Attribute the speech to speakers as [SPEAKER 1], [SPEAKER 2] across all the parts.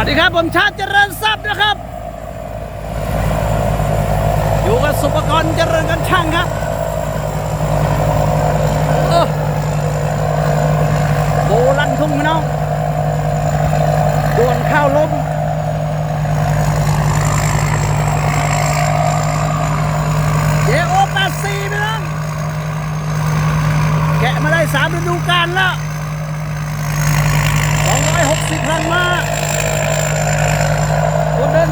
[SPEAKER 1] วัสดีครับผมชาติเจริญทรัพย์นะครับ อยู่กับสุปกรณ์เจริญกันช่างครับเออโบลันทุ่งพี่น้องด่วนข้าวล้มเจโอแปดสี่พี่น้องแกะมาได้สามฤดูกาลแล้ว260ครั้งมาตัวเดิน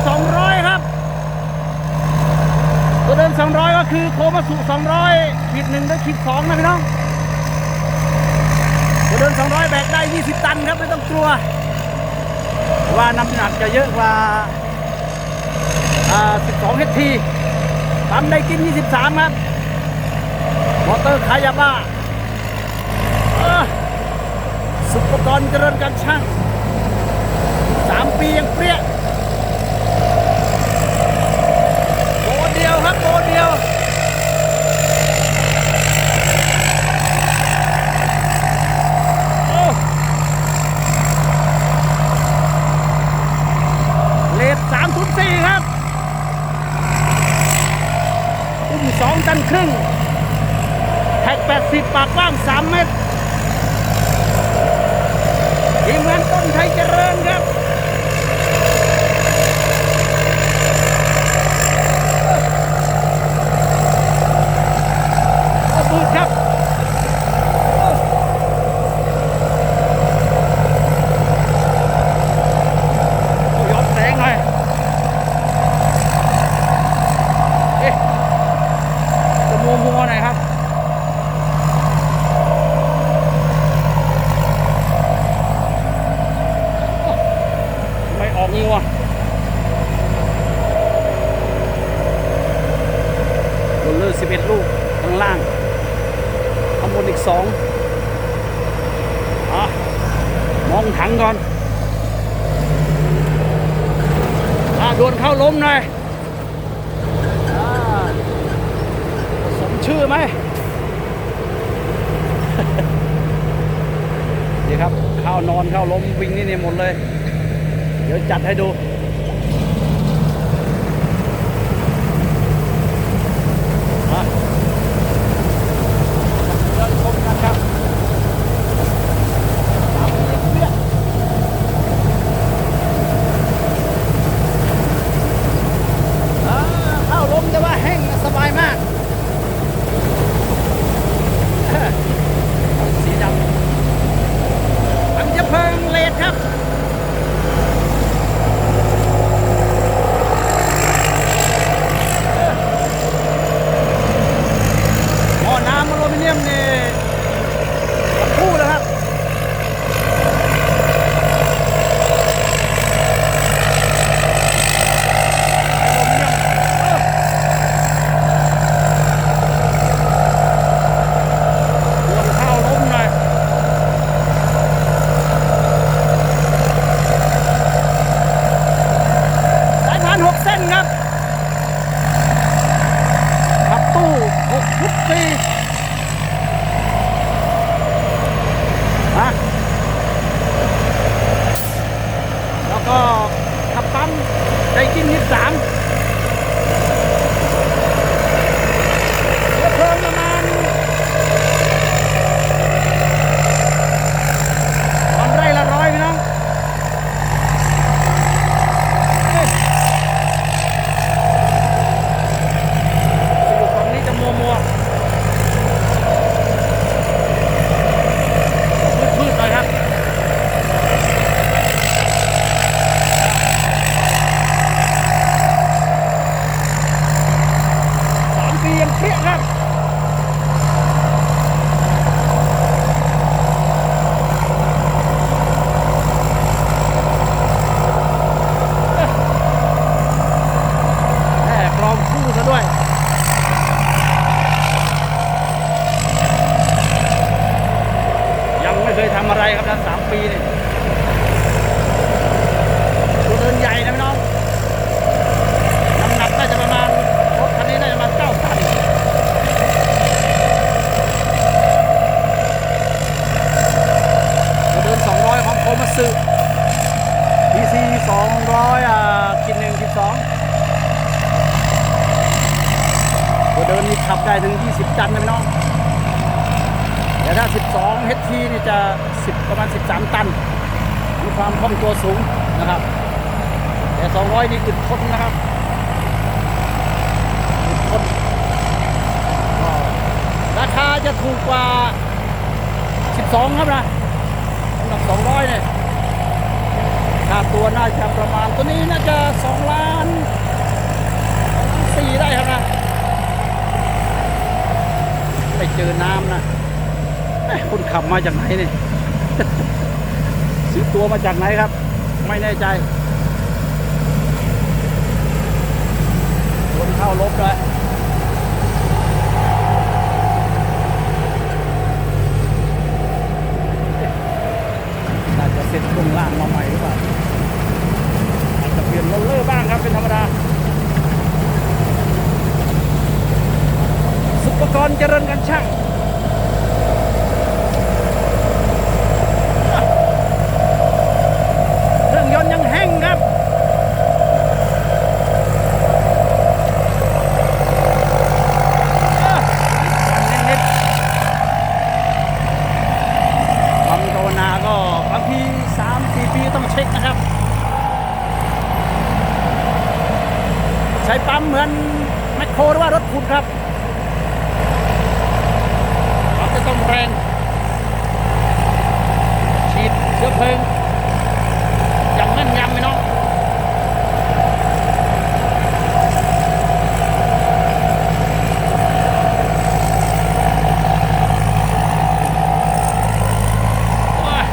[SPEAKER 1] 200 ครับ ตัวเดิน 200 ก็คือโคมาสุ200ขีดหนึ่งด้วยขีดสองนะพี่น้อง ตัวเดิน 200 แบกได้ 20 ตันครับ ไม่ต้องกลัว ว่าน้ำหนักจะเยอะกว่าอ่า12 HT ปั๊มได้กิน 23 ครับ มอเตอร์ขายยาบ้าสุปกรณ์เจริญการช่าง 3 ปียังเปรี้ย โบเดียวครับโบเดีย วเลทสามทุนสี่ครับอุ้มสองตันครึ่งแท็กแปดสิบปากกว้างสามเมตรทีมงานต้นไทยเจริญครับ โอ้บูดครับโอ้โอ้ย้อนแสงหน่อยเอ๊ะจะมัวมัวๆหน่อยครับ โอ้ไม่ออกงัวโรลเลอร์11 ลูกข้างล่าง ข้างบนอีกสองอะมอ งถังก่อนอะดนเข้าล้มหน่อยสมชื่อไหมนี่ครับเข้านอนเข้าล้มวิ่งนี่นี่หมดเลย เดี๋ยวจัดให้ดู อะ เดินชมกันครับตามเรียบเรียบอ่าเข้าลมแต่ว่าแห้งสบายมากเอ้อสีดำอันจะเพิงเลดครับ หม้อน้ำอลูมิเนียมนี่ทั้งคู่นะครับ อลูมิเนียมเออดวนข้าวล้มหน่อยสายพานหกเส้น ครับ ขับตู้หกฟุตสี่ฮะแล้วก็ขับปั๊มได้กินนิดสามเพิ่มประมาณวันไร่ละร้อยพี่น้องเอ้ย PC 200อ่ากินหนึ่งกินสองตัวเดินนี่ขับได้ถึง 20 ตันนะพี่น้อง แต่ถ้า 12 HT นี่จะ 10 ประมาณ 13 ตัน มีความคล่องตัวสูงนะครับ แต่ 200 นี่อึดทนนะครับอึดทนราคาจะถูกกว่า 12 ครับนะสำหรับ 200 เนี่ยค่าตัวน่าจะประมาณตัวนี้น่าจะ 2 ล้านสี่ได้ครับนะ ไม่เจอน้ำนะเอ๊ะคนขับมาจากไหนเนี่ยซื้อตัวมาจากไหนครับ ไม่แน่ใจคนเข้ารถเลยน่าจะเซ็ตตรงล่างมาใหม่หรือเปล่าจจะเปลี่ยนโรลเลอร์บ้างครับเป็นธรรมดาสุปกรณ์เจริญกันช่าง เครื่องยนต์ยังแห้งครับ อะนิดๆความภาวนาก็บางทีสามสี่ปีต้องเช็คนะครับ ใช้ปั๊มเหมือ นแมคโครหรือว่ารถคุณครับเราจะต้องแรง ฉีดเชื้อเพลิง อย่างแม่นยำไหมน้องโอ้ย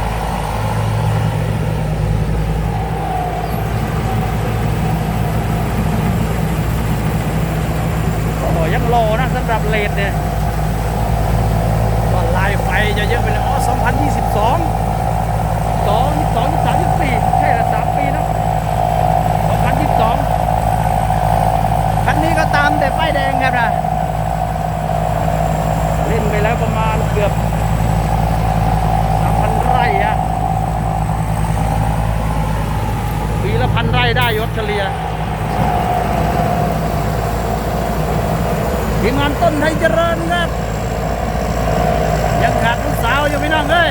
[SPEAKER 1] โอ้โหยังโลนะ สำหรับเลดเนี่ยก็ลายไฟจะเยอะไปเลยอ๋อ2022 สองสองสามสิบสี่ใช่ละสามปีเนอะสองพันยี่สิบสองคันนี้ก็ตามแต่ป้ายแดงครับนะเล่นไปแล้วประมาณเกือบสามพันไร่อะปีละพันไร่ได้ยศเฉลี่ยทีม งานต้นไทยเจริญครับ ยังขาดลูกสาวอยู่พี่น้องเอ้ย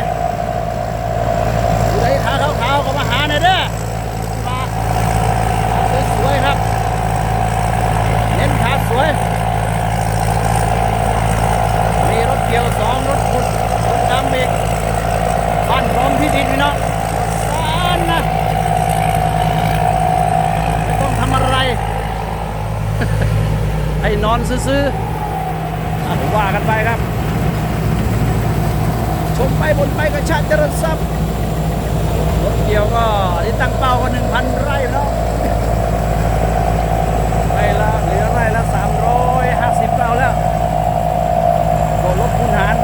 [SPEAKER 1] ผู้ใดขาขาวๆก็มาหาหน่อยเด้อมาสวยๆครับเน้นขาสวย มีรถเกี่ยวสองรถขุดรถดำอีกบ้านพร้อมที่ดินพี่น้องสานนะไม่ต้องทำอะไรให้นอนซื้อๆ ว่ากันไปครับ ชมไปบนไปกระชาติเจริญทรัพย์รถเกี่ยวก็ที่ตั้งเป้าก็หนึ่งพันไร่แล้วไร่ละเหลือไร่ละสามร้อยห้าสิบเป้าแล้วก็ลดคูณหาร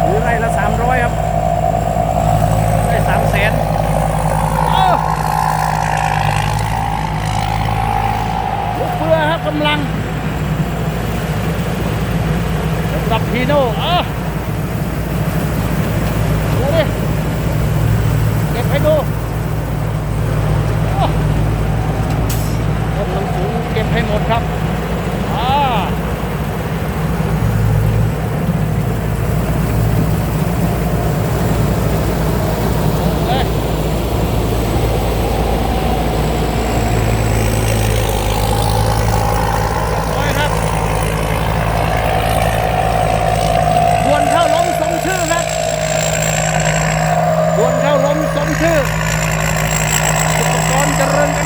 [SPEAKER 1] หรือไร่ละสามร้อยครับได้สามแสนลูกเฟือครับกำลัง Saphino. Ah! Ore! Kepeno! Kepeno! บวนเข้าล้มสมชื่อสุปกรณ์เจริญกัน